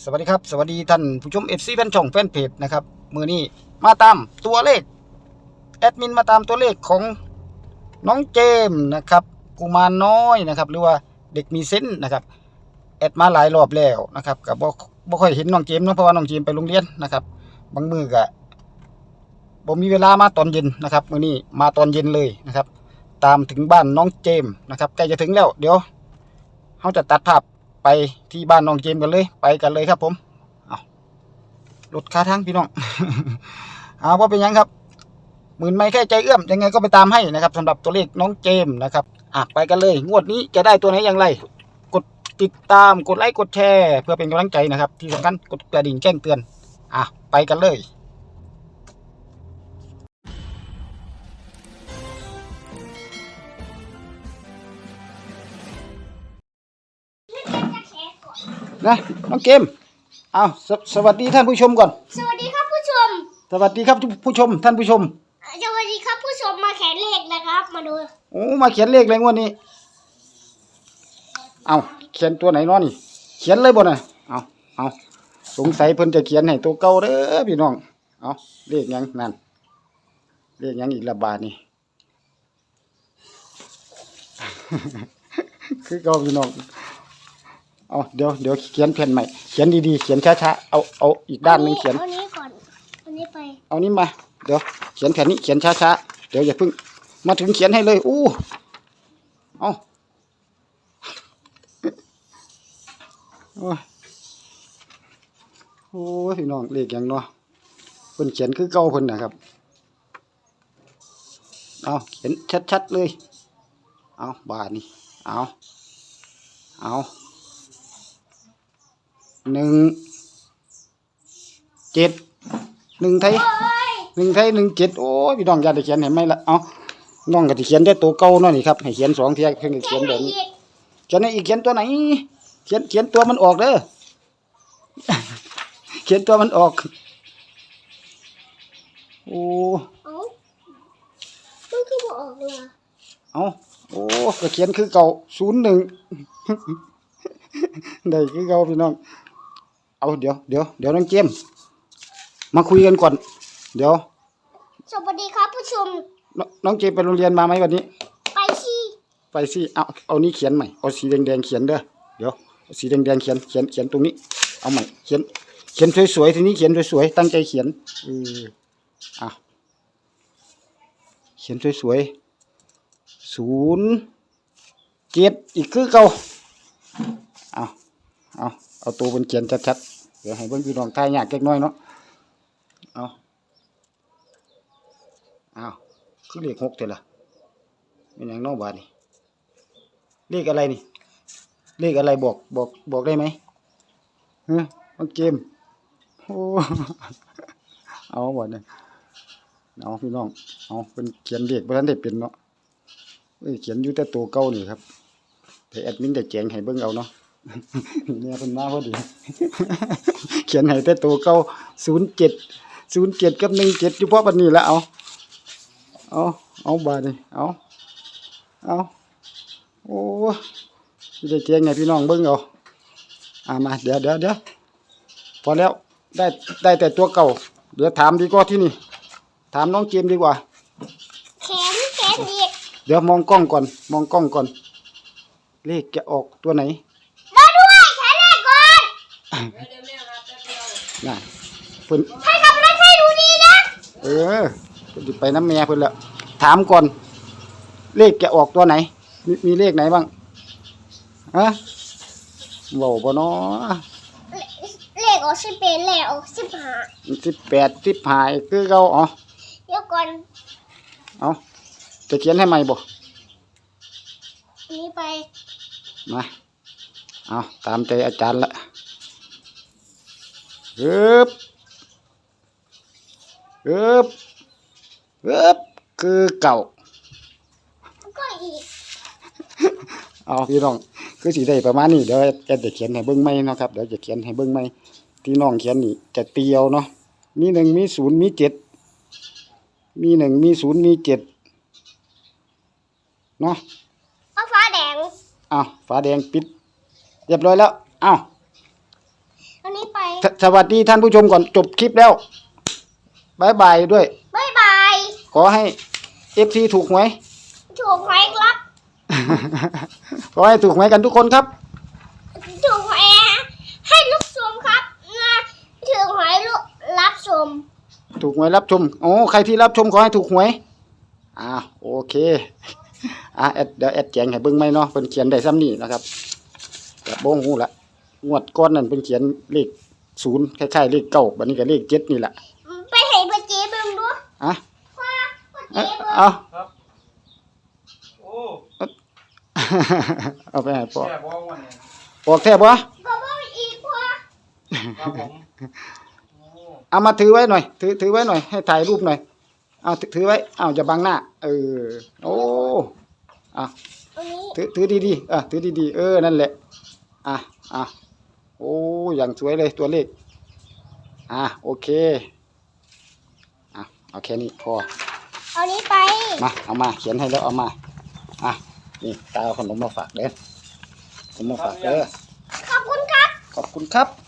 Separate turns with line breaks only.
สวัสดีครับ สวัสดีท่านผู้ชม FC แฟนช่องแฟนเพจนะครับมือนี้มาตามตัวเลขแอดมินมาตามตัวเลขของน้องเจมส์นะครับกุมารน้อยนะครับ หรือว่าเด็กมีเซนนะครับแอดมาหลายรอบแล้วนะครับกับบ่บ่ค่อยเห็นน้องเจมส์เนาะเพราะว่าน้องเจมส์ไปโรงเรียนนะครับบางมือก็บ่มีเวลามาตอนเย็นนะครับมือนี้มาตอนเย็นเลยนะครับ ตามถึงบ้านน้องเจมส์นะครับใกล้จะถึงแล้ว เดี๋ยวเราจะตัดภาพ ไปที่บ้านน้องเจมกันเลย ไปกันเลยครับผมเอารถค่าทางพี่น้องเอาว่าเป็นยังครับหมื่นไม่แค่ใจเอื้อมยังไงก็ไปตามให้นะครับสำหรับตัวเลขน้องเจมนะครับอะไปกันเลย งวดนี้จะได้ตัวไหนอย่างไร กดติดตามกดไลค์กดแชร์ เพื่อเป็นกำลังใจนะครับ ที่สำคัญกดกระดิ่งแจ้งเตือน อะไปกันเลย นะน้องเกมเอาสสวัสดีท่านผู้ชมก่อน
สวัสดีครับผู้ชม
สวัสดีครับผู้ชมท่านผู้ชม
สวัสดีครับผู้ชมมาแขนเลขนะครับ มาดู
โอ้มาเขียนเลขเลยงวดนี้ เอาเขียนตัวไหนเน้อนี่ เขียนเลยบ่น่ะเอาเอาสงสัยเพิ่นจะเขียนให้ตัวเก่าเด้อพี่น้อง เอาเลขหยังนั่นเลขหยังอีกละบาทนี่คือเก่าพี่น้อง เอาเดี๋ยวเดี๋ยวเขียนแผ่นใหม่ เขียนดีๆ เขียนช้าๆ เอาเอาอีกด้านหนึงเขียน
เอานี้ก่อนเอานี้ไป
เอานี่มา เดี๋ยวเขียนแผ่นนี้เขียนช้าๆ เดี๋ยวอย่าเพิ่ง มาถึงเขียนให้เลย อู้ เอาโอ้ยโอ้ยพี่น้องเลขอย่างเนาะเพิ่นเขียนคือเก่าเพิ่นนะครับ เอาเขียนชัดๆเลย เอาบาทนี่เอาเอา หนึ่งเจ็ดหนึ่งไทยหนึ่งไทยหนึ่งเจ็ดโอ้ยพี่น้องอยากจะเขียนเห็นไหมล่ะเอาน้องก็จะเขียนได้ตัวเก่านาะนี่ครับให้เขียนสองเทียเพิ่งจะเขียนแบบนี้เขียนให้อีกเขียนตัวไหน เขียนเขียนตัวมันออกเด้อเขียนตัวมันออกโอ้
เอามันก็บอกเลย
เอาโอ้ก็เขียนคือเก่าศูนย์หนึ่งได้คือเก่าพี่น้อง เอาเดี๋ยวเดี๋ยวเดี๋ยวน้องเจมส์มาคุยกันก่อน เดี๋ยว
สวัสดีครับผู้ชม
น้องน้องเจมส์ไปโรงเรียนมาไหมวันนี้
ไปที่
ไปสิเอาเอานี้เขียนใหม่เอาสีแดงๆเขียนเด้อเดี๋ยวเอาสีแดงๆเขียนเขียนเขียนตรงนี้ เอาใหม่เขียน เขียนสวยๆทีนี้เขียนสวยๆตั้งใจเขียนเอออะเขียนสวยๆศูนย์เจ็ดอีกคือเก่าเอาเอา เอาตัวเป็นเขียนชัดๆเดี๋ยวให้เบิ่งพี่น้องทายยากเล็กน้อยเนาะเอาเอาคือเลขหกเท่าล่ะเป็นอย่างนอกบาดนี่เลขอะไรนี่เลขอะไรบอกบอกบอกได้ไหมเฮ้ยน้องเกมโอ้เอาบ่เนี่ยเอาพี่น้องเอาเป็นเขียนเลขเพราะท่านได้เป็นเนาะเขียนอยู่แต่ตัวเก่านี่ครับแต่แอดมินจะแจงให้เบิ่งเอาเนาะ เนี่ยเป็นมาพอดี เขียนให้แต่ตัวเก่าศูนย์เจ็ดศูนย์เจ็ดกับหนึ่งเจ็ดอยู่เพราะวันนี้แล้วเอาเอาเอาบาดนี่เอาเอาโอ้สิได้แจงไงพี่น้องเบิ่งเอาอ่ามาเดี๋ยวเดี๋ยวเดี๋ยวพอแล้วได้ได้แต่ตัวเก่าเดี๋ยวถามดีกว่าที่นี่ ถามน้องเจมส์ดีกว่า
แขนแขนอีก
เดี๋ยวมองกล้องก่อน มองกล้องก่อน เลขจะออกตัวไหน
มาด้วยแขนเลขก่อน
น่ะเพิ่น
ให้กำลังให้ดูดีนะ
เออเพิ่นสิไปน้ำแม่เพิ่นแล้วถามก่อน เลขจะออกตัวไหน มีมีเลขไหนบ้างฮะเว้าบ่เนาะ
เลขออกสิบเป็นเลขออกสิบห้า
สิบแปดสิบห้าคือเก่าอ๋อ
เดี๋ยวก่อน
เอาจะเขียนให้ใหม่บ่
อันนี้ไป
มาเอาตามใจอาจารย์ละ ฮึบฮึบฮึบคือเก่า
แล้วก็อีก
เอาพี่น้องคือสีได้ประมาณนี้เดี๋ยวแอดจะเขียนให้เบิ้งไม่นาะครับเดี๋ยวจะเขียนให้เบิ้งไม่ที่น้องเขียนนี่จะเตียวเนาะมีหนึ่งมีศูนย์มีเจ็ดมีหนึ่งมีศูนย์มีเจ็ดเนาะ
เอาฟ้าแดง
อ้าวฝาแดงปิด เรียบร้อยแล้วอ้าว
อันนี้ไป
สสวัสดีท่านผู้ชมก่อนจบคลิปแล้วบายบายด้วย
บายบาย
ขอให้เอฟซีถูกหวย
ถูกหวยครับ
ขอให้ถูกหวยกันทุกคนครับ
ถูกหวยให้ลูกชมครับนะถูกหวยลูกรับชม
ถูกหวยรับชมโอ้ใครที่รับชมขอให้ถูกหวยอ่าโอเคอ่าแอดเดี๋ยวแอดแจงให้เบิ่งไหมเนาะเพิ่นเขียนได้ซ้ำนี่นะครับแต่บ่ฮู้ละงวดก้อนนั่นเพิ่นเขียนเลข ศูนย์คล้ายๆเลขเก้าบัดนี้ก็เลขเจ็ดนี่แหละ
ไปเห็นพ่อเจ๊เบิ่งดู
อะ
พ่อพ่อ
เอ้
เจ๊
ย
เบิ่ง
เอา
ครับ โอ้
เอาไปให้พ่อ
แค่บอกวันนี้
บอกแท้บ่
ก็บอกอีกพ่อ
ครับผมโอ้
เอามาถือไว้หน่อย ถือถือไว้หน่อยให้ถ่ายรูปหน่อยเอาถือถือไว้เอาอย่าบังหน้า เออโอ้เอา
อันนี้
ถือถือดีๆเออถือดีๆเออนั่นแหละอะอะ โอ้อย่างสวยเลยตัวเลข อะโอเค อะเอาแค่นี้พอ
เอานี้ไป
มาเอามา เขียนให้แล้วเอามา อะนี่ตาเอาขนมมาฝากเด้อขนมมาฝากเด้อ
ขอบคุณครับ
ขอบคุณครับ